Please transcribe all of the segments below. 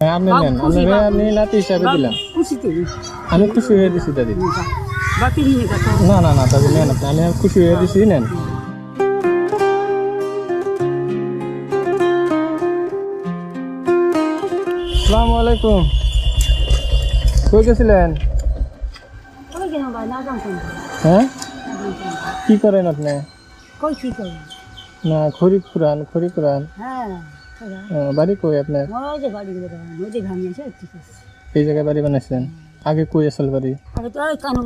হ্যাঁ, আপনি নেন। আপনি আমি নাতি হিসাবে দিলাম আমি খুশি হয়ে দিছি দাদি। না না না দাদি নেন আপনি। আমি খুশি হয়ে দিছি নেন। আসসালামু আলাইকুম। কই গেছিলেন? হ্যাঁ? কি করেন আপনি? না খড়ি পুরান খড়ি পুরান হ্যাঁ। বাড়ি কই আপনার? ওই যে বাড়ি গেলে নদী ভাঙি আছে ঠিক আছে। এই জায়গায় বাড়ি বানাইছেন? আগে কই আসল বাড়ি? আগে তো ওই কানো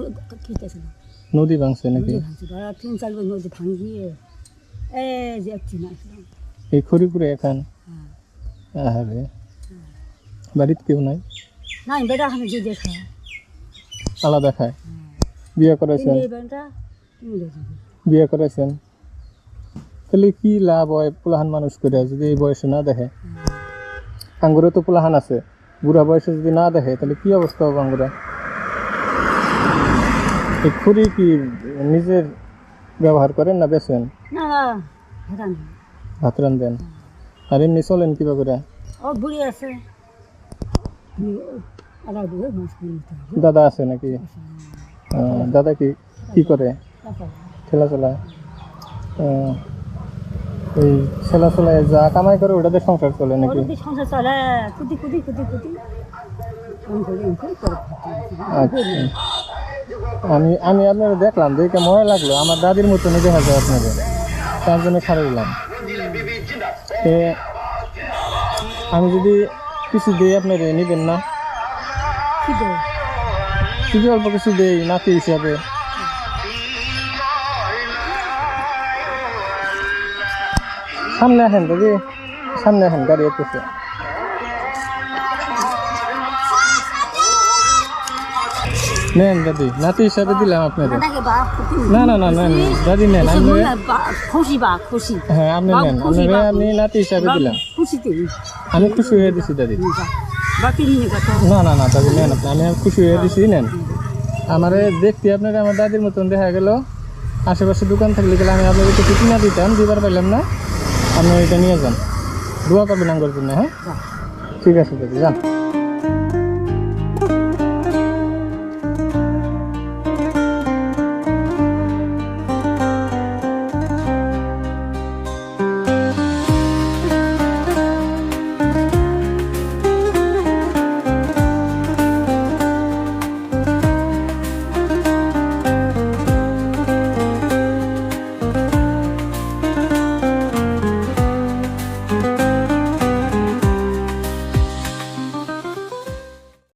নদী ভাঙছে নাকি? তিন চার বার নদী ভাঙিয়ে এই যে একটি না এই খড়িপুরে এখন? হ্যাঁ। আরে বাড়িতে কেউ নাই? না বেটা আমি যে দেখা আলাদা খায়। বিয়ে করেছেন বিয়ে করেছেন তাহলে কি লাভ হয় পোলাহান মানুষ করে যদি এই বয়সে না দেখে? আঙ্গুরে তো পোলাহান আছে। বুড়া বয়সে যদি না দেখে তাহলে কি অবস্থা হবে আঙ্গুরা এই খুরি কি নিজের ব্যবহার করেন না বেছেন ভাত রান্ধেন আর এমনি চলেন কিবা করে? আছে। দাদা আছে নাকি? দাদা কি কি করে? ঠেলা চালায় আহ, এই ঠেলা চালায় যা কামাই করে ওটাতে সংসার চলে নাকি? সংসার চলে কুদি কুদি কুদি কুদি এম করে এম করে করে আচ্ছা। আমি আমি আপনারা দেখলাম দেখে মনে লাগল আমার দাদির মতনই দেখা যায় আপনাদের। তার জন্য ছাড়ে দিলাম। আমি যদি কিছু দিই আপনার নেবেন না? কিছু অল্প কিছু দেই নাতি হিসাবে। সামনে আসেন দাদি সামনে আসেন গাড়ি এসেছে। নেন দাদি নাতি হিসাবে দিলাম আপনাদের। না না না নেন দাদি নেন খুশি বা খুশি। হ্যাঁ আপনি নেন। আমি নাতি হিসাবে দিলাম। আমি খুশি হয়ে দিছি দাদি। না না না দাদি নেন আপনি। আমি খুশি হয়ে দিছি নেন। আমারে দেখতে আপনার আমার দাদির মতন দেখা গেল। আশেপাশে দোকান থাকলে গেলে আমি আপনাকে কিছু কিনা দিতাম দিবার পাইলাম না। আপনি এটা নিয়ে যান। দোয়া করবেন আঙ্গুর জন্য হ্যাঁ? ঠিক আছে যান।